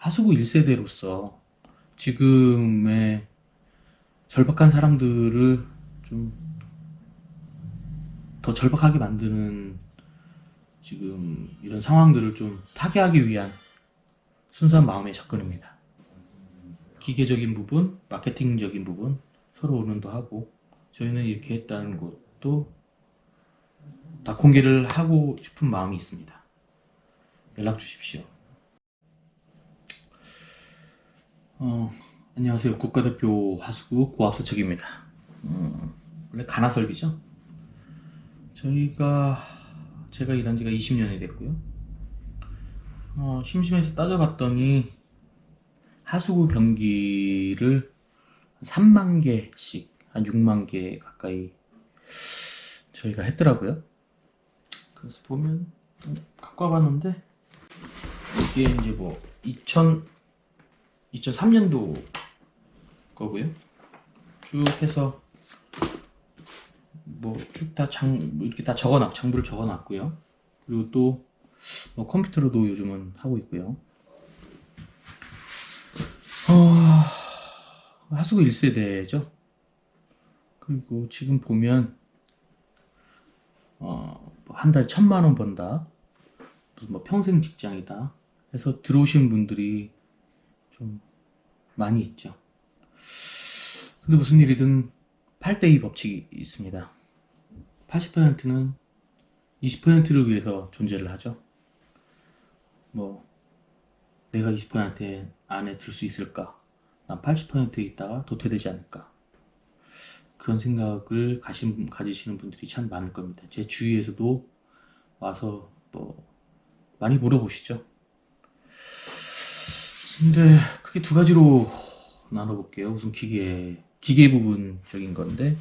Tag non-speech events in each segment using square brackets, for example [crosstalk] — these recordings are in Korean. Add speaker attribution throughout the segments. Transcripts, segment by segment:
Speaker 1: 하수구 1세대로서 지금의 절박한 사람들을 좀 더 절박하게 만드는 지금 이런 상황들을 좀 타개하기 위한 순수한 마음의 접근입니다. 기계적인 부분, 마케팅적인 부분 서로 의논도 하고 저희는 이렇게 했다는 것도 다 공개를 하고 싶은 마음이 있습니다. 연락 주십시오. 어, 안녕하세요. 국가대표 하수구 고압수척입니다. 음, 원래 가나설비죠? 저희가 제가 일한 지가 20년이 됐고요. 어, 심심해서 따져봤더니 하수구 변기를 3만 개씩 한 6만 개 가까이 저희가 했더라고요. 그래서 보면 좀 갖고 와봤는데 이게 이제 뭐 2000, 2003년도 거고요. 쭉 해서 뭐 쭉 다 장 이렇게 다 적어놨 장부를 적어놨고요. 그리고 또 뭐 컴퓨터로도 요즘은 하고 있고요. 어, 하수구 1세대죠. 그리고 지금 보면 어, 한달 천만 원 번다. 무슨 뭐 평생 직장이다. 해서 들어오신 분들이 좀 많이 있죠. 근데 무슨 일이든 8대2 법칙이 있습니다. 80%는 20%를 위해서 존재를 하죠. 뭐, 내가 20% 안에 들 수 있을까? 난 80%에 있다가 도태되지 않을까? 그런 생각을 가신, 가지시는 분들이 참 많을 겁니다. 제 주위에서도 와서 뭐, 많이 물어보시죠. 근데 크게 두 가지로 나눠볼게요. 우선 기계, 기계 부분적인 건데,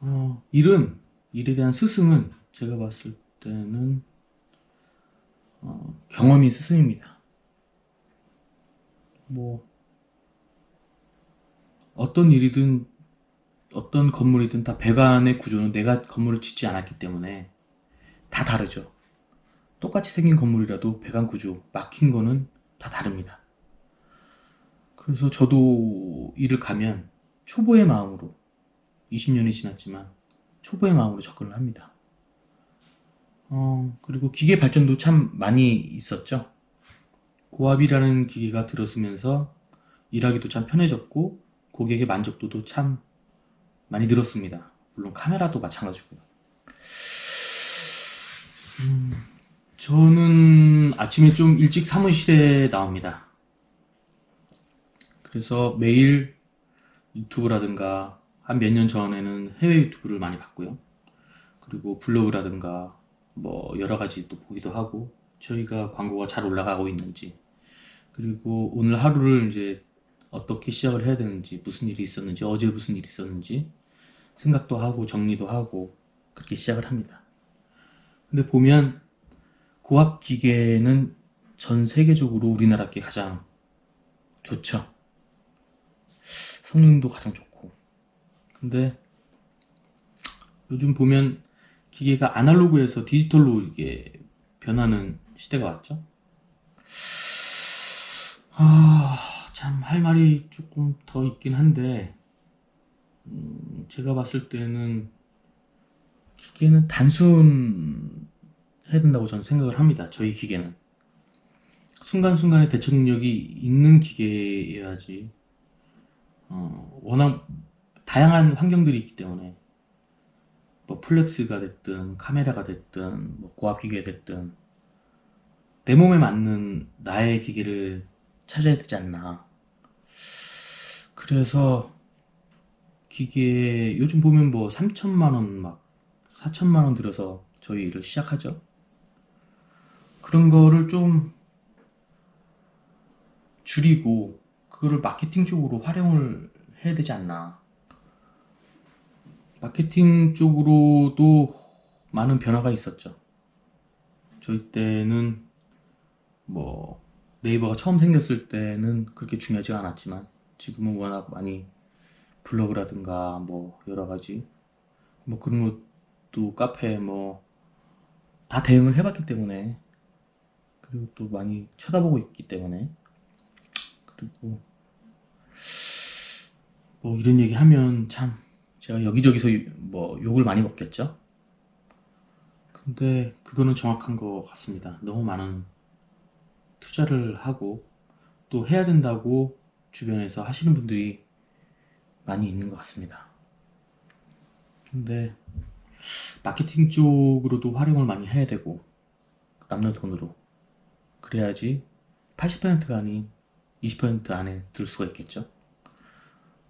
Speaker 1: 어, 일은, 일에 대한 스승은 제가 봤을 때는, 어, 경험이 스승입니다. 뭐, 어떤 일이든, 어떤 건물이든 다 배관의 구조는 내가 건물을 짓지 않았기 때문에 다 다르죠. 똑같이 생긴 건물이라도 배관 구조, 막힌 거는 다 다릅니다. 그래서 저도 일을 가면 초보의 마음으로 20년이 지났지만 초보의 마음으로 접근을 합니다. 어, 그리고 기계 발전도 참 많이 있었죠. 고압이라는 기계가 들어서면서 일하기도 참 편해졌고 고객의 만족도도 참 많이 늘었습니다. 물론 카메라도 마찬가지고요. 음, 저는 아침에 좀 일찍 사무실에 나옵니다. 그래서 매일 유튜브라든가 한 몇 년 전에는 해외 유튜브를 많이 봤고요. 그리고 블로그라든가 뭐 여러 가지 또 보기도 하고 저희가 광고가 잘 올라가고 있는지 그리고 오늘 하루를 이제 어떻게 시작을 해야 되는지 무슨 일이 있었는지 어제 무슨 일이 있었는지 생각도 하고 정리도 하고 그렇게 시작을 합니다. 근데 보면 고압 기계는 전 세계적으로 우리나라께 가장 좋죠. 성능도 가장 좋고. 근데 요즘 보면 기계가 아날로그에서 디지털로 이게 변하는 시대가 왔죠. 아, 참 할 말이 조금 더 있긴 한데, 음, 제가 봤을 때는 기계는 단순 해야 된다고 저는 생각을 합니다. 저희 기계는. 순간순간의 대처 능력이 있는 기계여야지, 어, 워낙 다양한 환경들이 있기 때문에, 뭐 플렉스가 됐든, 카메라가 됐든, 뭐 고압 기계가 됐든, 내 몸에 맞는 나의 기계를 찾아야 되지 않나. 그래서, 기계, 요즘 보면 뭐 3천만 원 막, 4천만 원 들여서 저희 일을 시작하죠. 그런 거를 좀 줄이고 그거를 마케팅 쪽으로 활용을 해야 되지 않나. 마케팅 쪽으로도 많은 변화가 있었죠. 저희 때는 뭐 네이버가 처음 생겼을 때는 그렇게 중요하지 않았지만 지금은 워낙 많이 블로그라든가 뭐 여러 가지 뭐 그런 것도 카페 뭐 다 대응을 해봤기 때문에 그 그리고 또 많이 쳐다보고 있기 때문에 그리고 뭐 이런 얘기 하면 참 제가 여기저기서 뭐 욕을 많이 먹겠죠. 근데 그거는 정확한 것 같습니다. 너무 많은 투자를 하고 또 해야 된다고 주변에서 하시는 분들이 많이 있는 것 같습니다. 근데 마케팅 쪽으로도 활용을 많이 해야 되고 남는 돈으로 그래야지 80%가 아닌 20% 안에 들 수가 있겠죠.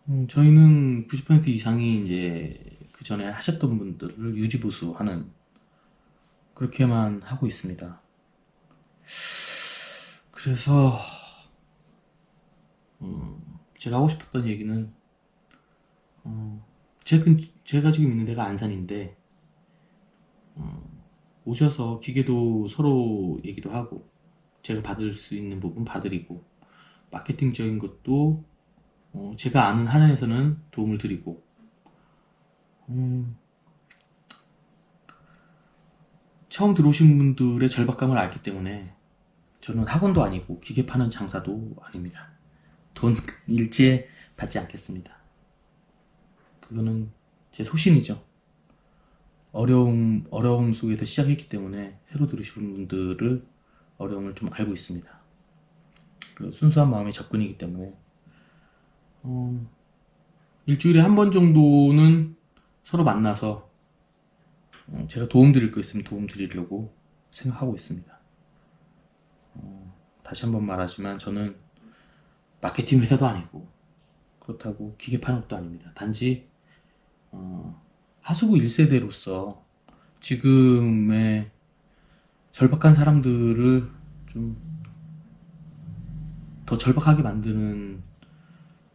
Speaker 1: 음, 저희는 90% 이상이 이제 그 전에 하셨던 분들을 유지보수 하는 그렇게만 하고 있습니다. 그래서 음, 제가 하고 싶었던 얘기는 어, 제 근, 제가 지금 있는 데가 안산인데 어, 오셔서 기계도 서로 얘기도 하고 제가 받을 수 있는 부분 받으리고 마케팅적인 것도 어, 제가 아는 한에서는 도움을 드리고 음, 처음 들어오신 분들의 절박감을 알기 때문에 저는 학원도 아니고 기계 파는 장사도 아닙니다. 돈 [laughs] 일제 받지 않겠습니다. 그거는 제 소신이죠. 어려움, 어려움 속에서 시작했기 때문에 새로 들으시는 분들을 어려움을 좀 알고 있습니다. 순수한 마음의 접근이기 때문에 어, 일주일에 한 번 정도는 서로 만나서 어, 제가 도움 드릴 거 있으면 도움 드리려고 생각하고 있습니다. 어, 다시 한번 말하지만 저는 마케팅 회사도 아니고 그렇다고 기계 것도 아닙니다. 단지 어, 하수구 1세대로서 지금의 절박한 사람들을 좀 더 절박하게 만드는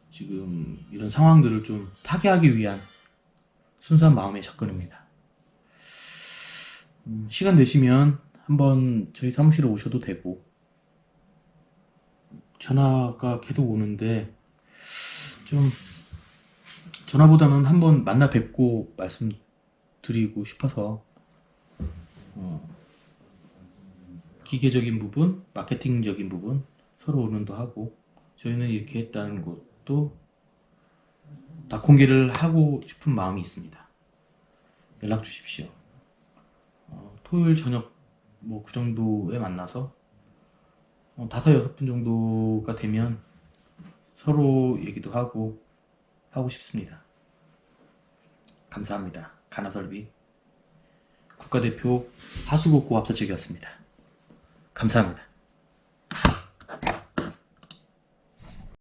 Speaker 1: 지금 이런 상황들을 좀 타개하기 위한 순수한 마음의 접근입니다. 음, 시간 되시면 한번 저희 사무실에 오셔도 되고 전화가 계속 오는데 좀 전화보다는 한번 만나 뵙고 말씀드리고 싶어서 어, 기계적인 부분, 마케팅적인 부분 서로 의논도 하고 저희는 이렇게 했다는 것도 다 공개를 하고 싶은 마음이 있습니다. 연락 주십시오. 어, 토요일 저녁 뭐 그 정도에 만나서 어, 다섯 여섯 분 정도가 되면 서로 얘기도 하고 하고 싶습니다. 감사합니다. 가나설비 국가대표 하수구 고압사적이었습니다. 감사합니다.